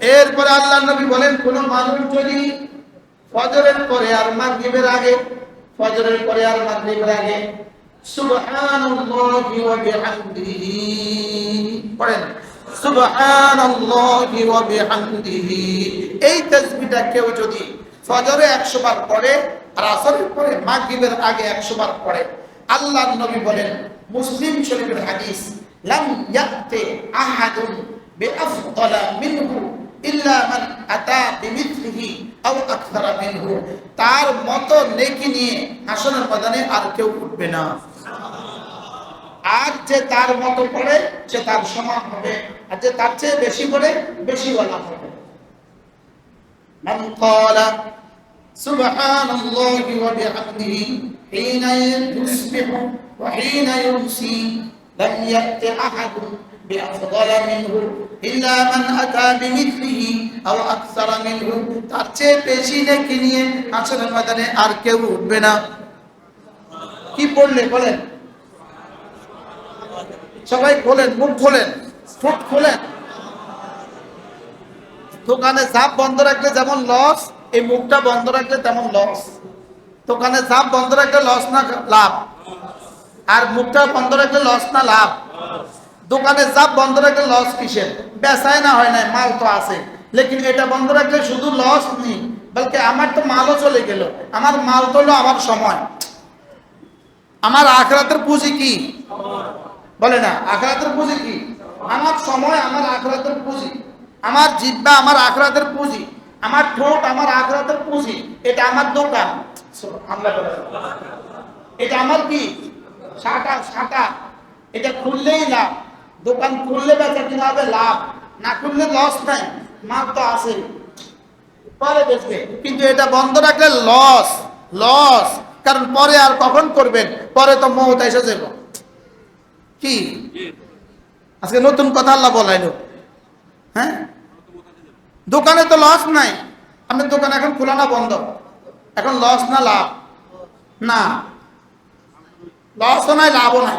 এরপরে আল্লাহ নবী বলেন, কোন মানুষ যদি ফজরের পরে আর মাগরিবের আগে, ফজরের পরে আর মাগরিবের আগে সুবহানাল্লাহি ওয়া বিহামদিহি, পড়েন, সুবহানাল্লাহি ওয়া বিহামদিহি, এই তাসবিহটা কেউ যদি ফজরে 100 বার পড়ে আর আসরের পরে মাগরিবের আগে 100 বার পড়ে আল্লাহর নবী বলেন, মুসলিম শরীফের হাদিস, লাম ইয়াতে আহাদুন বিআফদালা মিনহু তার মত নেকি নিয়ে হাসনের ময়দানে আর কেউ উঠবে না। আর যে তার মত করে সে তার সমান হবে। আর যে তার চেয়ে বেশি করে বেশি বলা হবে। মান ক্বালা, সুবহানাল্লাহি ওয়া বিহামদিহি হিনা ইসবিহু بأفضل منه إلا من أتى بمثله أو أكثر منه তার চেয়ে বেশি নেকি নিয়ে আসরের ময়দানে আর কেউ উঠবে না কি পড়লে বলেন সবাই খোলেন মুখ খোলেন ঠোঁট খোলেন দোকানে চাপ বন্ধ রাখলে যেমন লস এই মুখটা বন্ধ রাখলে তেমন লস দোকানে চাপ বন্ধ রাখলে লস না লাভ আর মুখটা বন্ধ রাখলে লস না লাভ দোকানে চাপ বন্ধ রাখলে লস কিসের? বেচায় না হয় না মাল তো আছে। লেকিন এটা বন্ধ রাখলে শুধু লস নেই, বলকে আমার তো মালও চলে গেল। আমার মাল তো হলো আমার সময়। আমার আখরাতের পুঁজি কি? বলে না, আখরাতের পুঁজি কি? আমার সময়, আমার আখরাতের পুঁজি। আমার জিব্বা, আমার আখরাতের পুঁজি। আমার ঠোঁট, আমার আখরাতের পুঁজি। এটা আমার দোকান। না। এটা আমার কি? সাটা সাটা এটা খুললেই লাভ। দোকান খুললে বেচা কিনা হবে লাভ, না খুললে লস নাই, মাল তো আছে। পরে বেচবে। কিন্তু এটা বন্ধ রাখলে লস লস কারণ পরে আর কখন করবেন? পরে তো মৌত এসে যাব। কি? আজকে নতুন কথা আল্লাহ বলাইলো। হ্যাঁ? দোকানে তো লস নাই। আপনার দোকান এখন খোলা না বন্ধ? এখন লস না লাভ? না। লসও নাই, লাভও নাই।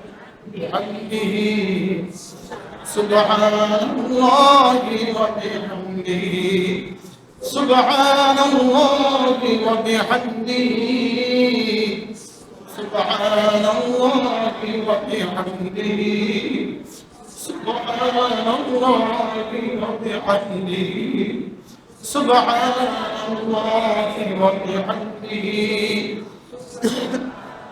بحمده سبحان الله وبحمده سبحان الله وبحمده سبحان الله وبحمده سبحان الله وبحمده سبحان الله وبحمده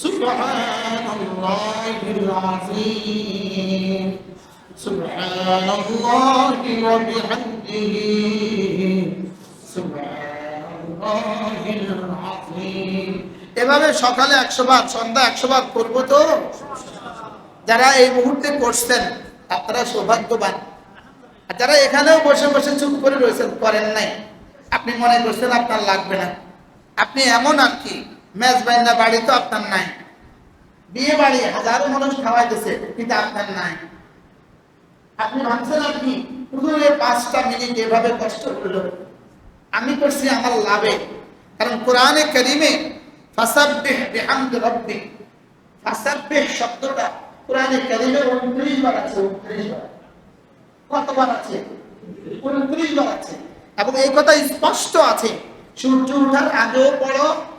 سبحان الله العظيم سبحان الله وبحمده سبحان الله العظيم এভাবে সকালে একশো বার সন্ধ্যা একশো বার করবো তো যারা এই মুহূর্তে করছেন আপনারা সৌভাগ্যবান আর যারা এখানেও বসে বসে চুপ করে রয়েছেন করেন নাই আপনি মনে করছেন আপনার লাগবে না আপনি এমন আর কি ম্যাচ বাইন্দা বাড়ি তো আপনার নাই। বিয়ে বাড়ি হাজারো মানুষ খাওয়াইতেছে, কিন্তু আপনার নাই। আপনি ভাবছেন আপনি এই পাঁচটা মিনিট এভাবে কষ্ট করল। আমি করছি আমার লাভে। কারণ কোরআনে করিমে ফাসাব্বিহ বিহামদি রাব্বিক ফাসাব্বিহ শব্দটা কোরআনে করিমে 29 বার আছে 29 বার। আছে? 29 বার আছে। এবং এই কথা স্পষ্ট আছে। সূর্য ওঠার আগেও পড়ো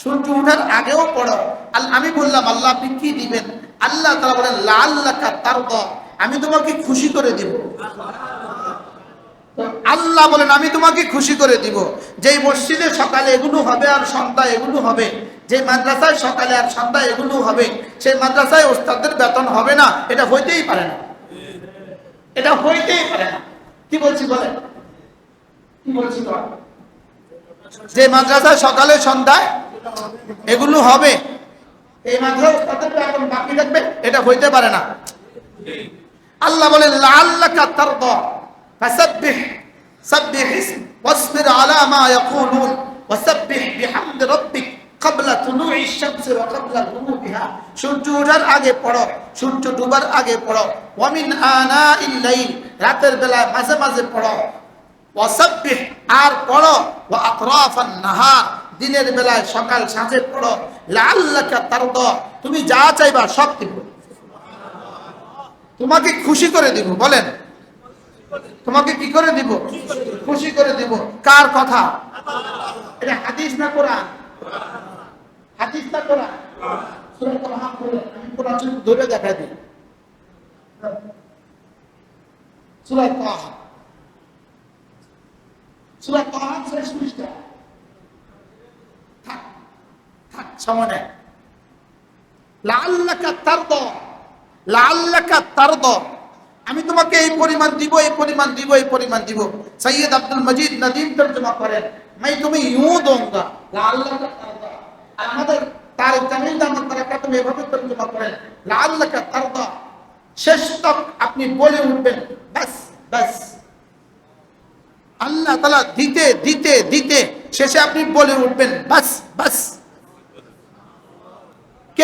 সূর্য ওঠার আগেও পড়ো। আমি বললাম, আল্লাহ আপনি কি দিবেন। আল্লাহ তারা বলেন লাল লাখা তার আমি তোমাকে খুশি করে দিব। আল্লাহ বলেন, আমি তোমাকে খুশি করে দিব। যেই মসজিদে সকালে এগুলো হবে আর সন্ধ্যা এগুলো হবে যে মাদ্রাসায় সকালে আর সন্ধ্যা এগুলো হবে, সেই মাদ্রাসায় ওস্তাদের বেতন হবে না, এটা হইতেই পারে না। এটা হইতেই পারে না। কি বলছি বলেন? কি বলছি? যে মাদ্রাসায় সকালে সন্ধ্যায় এগুলো হবে। এই বাকি থাকবে, এটা হইতে পারে না। আল্লাহ বলে আগে পড়ো আগে পড়ো। রাতের বেলা মাঝে মাঝে পড়ো। আর পড়ো, ওয়া নাহার। দিনের বেলায় সকাল সাঁঝে পড়ো। লাআল্লাকা তারদা। তুমি যা চাইবা সব দিব। তোমাকে খুশি করে দিব, বলেন। তোমাকে কি করে দিব? খুশি করে দিব। কার কথা? এটা হাদিস না কোরআন? হাদিস না কোরআন? ধরে দেখা দিই। সূরা থাক সময় নেই লাআল্লাকা তারদা লাআল্লাকা তারদা আমি তোমাকে এই পরিমাণ দিব এই পরিমাণ দিব এই পরিমাণ দিব সৈয়দ আব্দুল মজিদ নদীম তর্জমা করেন मैं तुम्हें यूं दूंगा লাআল্লাকা তারদা আর আমাদের তার জামিল দামত তারা তুমি এভাবে তর্জমা করেন লাআল্লাকা তারদা শেষ তক আপনি বলে উঠবেন বাস বাস আল্লাহ তাআলা দিতে দিতে দিতে শেষে আপনি বলে উঠবেন বাস বাস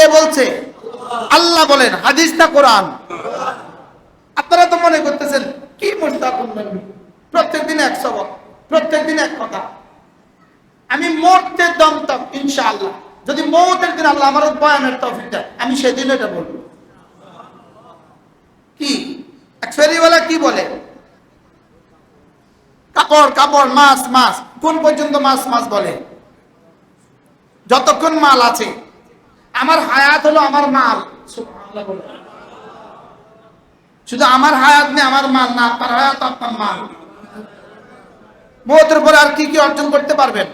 কে বলছে? আল্লাহ বলেন, হাদিস না কোরআন। আপনারা তো মনে করতেছেন, কি মুস্তাকুন নবী? প্রত্যেক দিন এক সবক প্রত্যেক দিন এক কথা। আমি মরতে দম তক ইনশাআল্লাহ। যদি মৌতের দিন আল্লাহ আমার বয়ানের তৌফিক দেয়, আমি সেদিন এটা বলব। কি? এক কি বলে? কাপড় কাপড়, মাছ মাছ। কোন পর্যন্ত মাছ মাছ বলে? যতক্ষণ মাল আছে। আমার হায়াত হলো আমার মাল। শুধু আমার হায়াত নেই, আমার মাল না, আপনার হায়াত, আপনার মাল। মৌতের পরে আর কি কি অর্জন করতে পারবেন?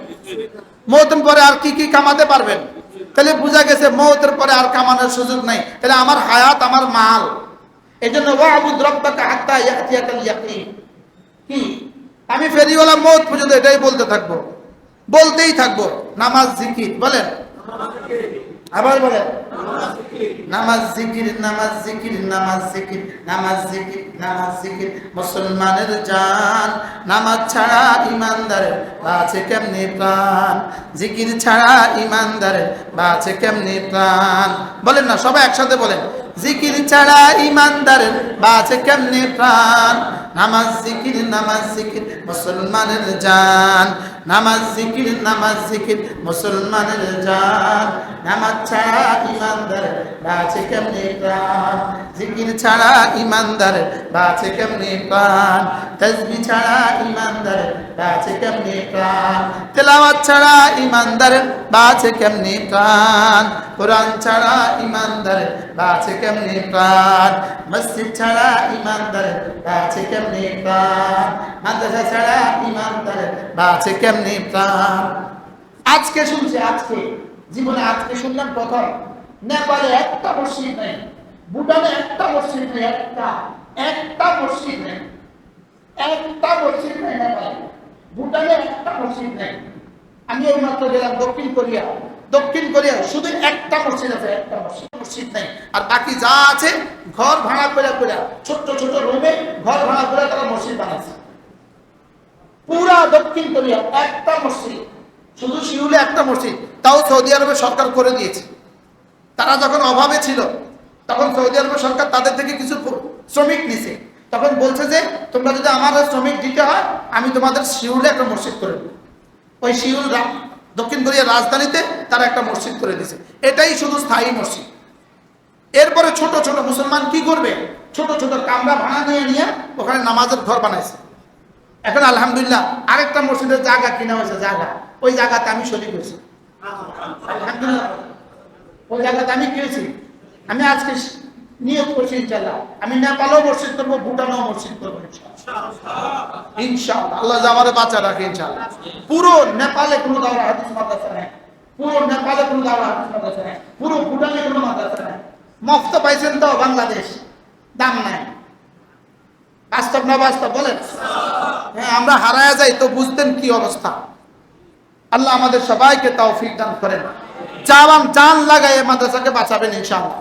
মৌতের পরে আর কি কি কামাতে পারবেন? তাহলে বোঝা গেছে মৌতের পরে আর কামানোর সুযোগ নাই। তাহলে আমার হায়াত, আমার মাল। এই জন্য ওয়াবুদ রব্বাকা হাত্তা কি? আমি ফেরিওয়ালা মত পর্যন্ত এটাই বলতে থাকব। বলতেই থাকব। নামাজ, জিকির, বলেন। আবার বলে, নামাজ জিকির নামাজ জিকির নামাজ জিকির নামাজ জিকির নামাজ জিকির। মুসলমানের জান, নামাজ ছাড়া ইমানদারের বাঁচে কেমনি প্রাণ? জিকির ছাড়া ইমানদারের বাঁচে কেমনি প্রাণ? বলেন না, সবাই একসাথে বলেন। জিকির ছাড়া ইমানদার বাঁচে কেমনি প্রাণ? নামাজ জিকির নামাজ জিকির, মুসলমানের জান। নামাজ জিকির নামাজ জিকির, মুসলমানের জান। নামাজ ছাড়া ইমানদার বাঁচে কেমনি প্রাণ? জিকির ছাড়া ইমানদার বাঁচে কেমনি প্রাণ? তসবি ছাড়া ইমানদার বাঁচে কেমনি প্রাণ? তেলাওয়াত ছাড়া ইমানদার বাঁচে কেমনি প্রাণ? কোরআন ছাড়া ইমানদারের বাঁচে কেমনি প্রাণ? মসজিদ ছাড়া ইমানদারের বাঁচে কেমনি প্রাণ? মাদ্রাসা ছাড়া ইমানদারের বাঁচে কেমনি প্রাণ? আজকে শুনছি, আজকে, জীবনে আজকে শুনলাম প্রথম নেপালে একটা মসজিদ নেই, ভুটানে একটা মসজিদ নেই, একটা একটা মসজিদ নেই, একটা মসজিদ নেই নেপালে, ভুটানে একটা মসজিদ নেই। আমি এই মাত্র গেলাম দক্ষিণ কোরিয়া। দক্ষিণ কোরিয়া, শুধু একটা মসজিদ আছে, একটা মসজিদ মসজিদ নেই। আর বাকি যা আছে, ঘর ভাড়া করে করে ছোট্ট ছোট রুমে ঘর ভাড়া করে তারা মসজিদ বানাচ্ছে। পুরা দক্ষিণ কোরিয়া একটা মসজিদ। শুধু শিউলে একটা মসজিদ। তাও সৌদি আরবে সরকার করে দিয়েছে। তারা যখন অভাবে ছিল, তখন সৌদি আরবের সরকার তাদের থেকে কিছু শ্রমিক নিছে। তখন বলছে যে, তোমরা যদি আমার শ্রমিক দিতে হয়, আমি তোমাদের শিউলে একটা মসজিদ করে দেবো। ওই শিউল দক্ষিণ কোরিয়ার রাজধানীতে তারা একটা মসজিদ করে দিয়েছে। এটাই শুধু স্থায়ী মসজিদ। এরপরে ছোট ছোট মুসলমান কি করবে? ছোট ছোট কামরা ভাড়া নিয়ে নিয়ে ওখানে নামাজের ঘর বানাইছে। এখন আলহামদুলিল্লাহ আরেকটা মসজিদের জায়গা কিনা হয়েছে জায়গা। ওই জায়গাতে আমি শরীর হয়েছি। আলহামদুলিল্লাহ। ওই জায়গাতে আমি গিয়েছি আমি আজকে নিয়োগ করছি ইনশাল্লাহ আমি নেপালও মসজিদ করব, ভুটানও মসজিদ করব ইনশাল্লাহ ইনশাল্লাহ আল্লাহ জামারে বাঁচা রাখে ইনশাল্লাহ পুরো নেপালে কোনো দাওরা হাদিস মাদ্রাসা নেই। পুরো নেপালে কোনো দাওরা হাদিস মাদ্রাসা নেই। পুরো ভুটানে কোনো মাদ্রাসা নেই। মফত পাইছেন তো বাংলাদেশ। দাম নাই। বাস্তব না বাস্তব বলেন? হ্যাঁ আমরা হারায়া যাই তো বুঝতেন কি অবস্থা। আল্লাহ আমাদের সবাইকে তৌফিক দান করেন। জান জান এই মাদ্রাসাকে বাঁচাবেন ইনশাআল্লাহ।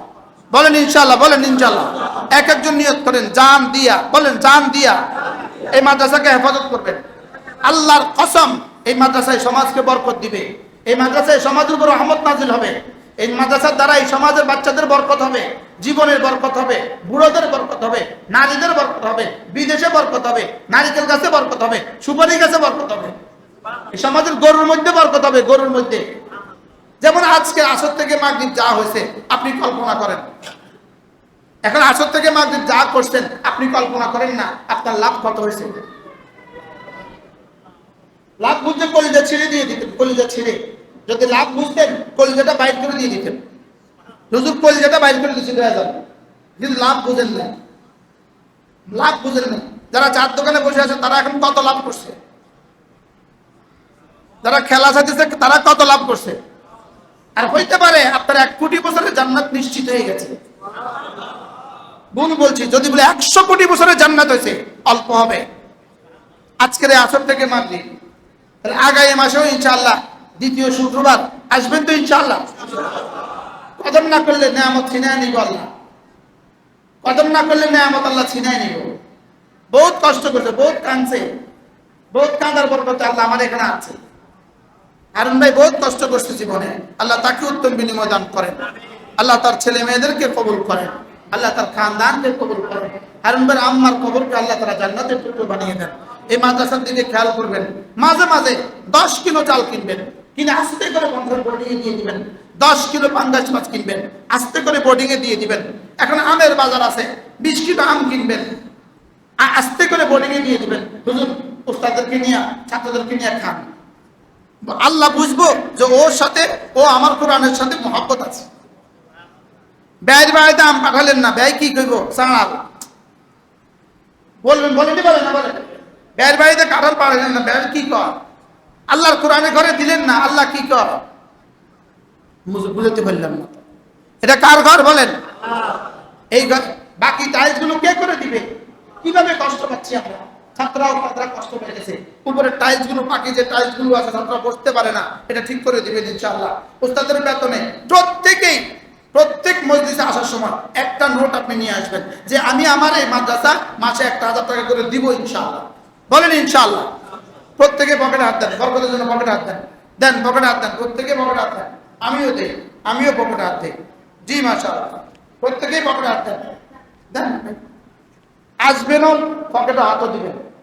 বলেন ইনশাআল্লাহ বলেন ইনশাআল্লাহ। এক একজন নিয়ত করেন জান দিয়া। বলেন জান দিয়া। এই মাদ্রাসাকে হেফাজত করবেন। আল্লাহর কসম এই মাদ্রাসায় সমাজকে বরকত দিবে। এই মাদ্রাসায় সমাজের উপর রহমত নাজিল হবে। এই মাদ্রাসার দ্বারা এই সমাজের বাচ্চাদের বরকত হবে, জীবনের বরকত হবে, বুড়োদের বরকত হবে, নারীদের বরকত হবে, বিদেশে বরকত হবে, নারিকেল গাছে বরকত হবে সুপারি গাছে বরকত হবে। এই সমাজের গরুর মধ্যে বরকত হবে, গরুর মধ্যে। যেমন আজকে আসর থেকে মাগরিব যা হয়েছে, আপনি কল্পনা করেন। এখন আসর থেকে মাগরিব যা করছেন, আপনি কল্পনা করেন না, আপনার লাভ কত হয়েছে? লাভ বুঝতে কলিজা ছিঁড়ে দিয়ে দিতেন, কলিজা ছিঁড়ে। যদি লাভ বুঝতেন, কলিজাটা বাইর করে দিয়ে দিতেন। হুজুর কলিজাটা বাইর করে দেওয়া যাবে। কিন্তু লাভ বুঝেন না লাভ বুঝেন না যারা চার দোকানে বসে আছে, তারা এখন কত লাভ করছে? যারা খেলা চাইতেছে তারা কত লাভ করছে? আর হইতে পারে, আপনার এক কোটি বছরের জান্নাত নিশ্চিত হয়ে গেছে। ভুল বলছি, যদি বলে একশো কোটি বছরের জান্নাত হয়েছে, অল্প হবে। আজকের আসর থেকে মানলি। তাহলে আগামী মাসেও ইনশাআল্লাহ দ্বিতীয় শুক্রবার আসবেন তো ইনশাআল্লাহ। কদম না করলে নেয়ামত ছিনায় নিব আল্লাহ। কদম না করলে নেয়ামত আল্লাহ ছিনায় নিব। বহুত কষ্ট করছে, বহুত কাঁদছে। বহুত কাঁদার বরকতে আল্লাহ আমার এখানে আছে। হারুন ভাই বহুত কষ্ট করছে জীবনে। আল্লাহ তাকে উত্তম বিনিময় দান করেন। আল্লাহ তার ছেলে মেয়েদেরকে কবুল করেন। আল্লাহ তার খানদানকে কবুল করেন। হারুন ভাই আম্মার কবরকে আল্লাহ তারা জান্নাতের টুকরো বানিয়ে দেন। এই মাদ্রাসার দিকে খেয়াল করবেন। মাঝে মাঝে দশ কিলো চাল কিনবেন। কিনে আস্তে করে বন্ধের বোর্ডিং এ দিয়ে দিবেন। দশ কিলো পাঙ্গাস মাছ কিনবেন। আস্তে করে বোর্ডিং এ দিয়ে দিবেন। এখন আমের বাজার আছে, বিশ কিলো আম কিনবেন। আস্তে করে বোর্ডিং এ দিয়ে দিবেন। হুজুর উস্তাদেরকে নিয়ে, ছাত্রদেরকে নিয়ে খান। আল্লাহ বুঝব যে ওর সাথে, ও আমার কোরআনের সাথে মহব্বত আছে। ব্যয়ের বাড়িতে আম পাঠালেন না, ব্যয় কি করব সাড়াল বলবেন বলেনি বলেন না বলেন। বের বাড়িতে কাঁঠাল পাড়েন না বের কি কর? আল্লাহর কোরআনে ঘরে দিলেন না, আল্লাহ কি কর? বুঝ- বুঝতে পারলাম না। এটা কার ঘর বলেন? এই ঘর- বাকি টাইলসগুলো কে করে দিবে? কীভাবে কষ্ট পাচ্ছি আমরা? উপরে টাইলসগুলো বাকি যে টাইলসগুলো আছে বসতে পারে না। এটা ঠিক করে দিবেন, ইনশাআল্লাহ। প্রত্যেক আসার সময় একটা নোট আপনি নিয়ে আসবেন যে, আমি আমার এই মাদ্রাসা মাসে একটা হাজার টাকা করে দিব, ইনশাআল্লাহ। বলেন ইনশাআল্লাহ। প্রত্যেকে পকেটে হাত দেন, বরকতের জন্য পকেটে হাত দেন। দেন, পকেটে হাত দেন, প্রত্যেকে পকেটে হাত দেন। আমিও দেই, আমিও পকেটে হাত দেই। জি, মাশাআল্লাহ। প্রত্যেকেই পকেটে হাত দেন। দেন। আসবেনও, পকেটে হাতও দিবেন।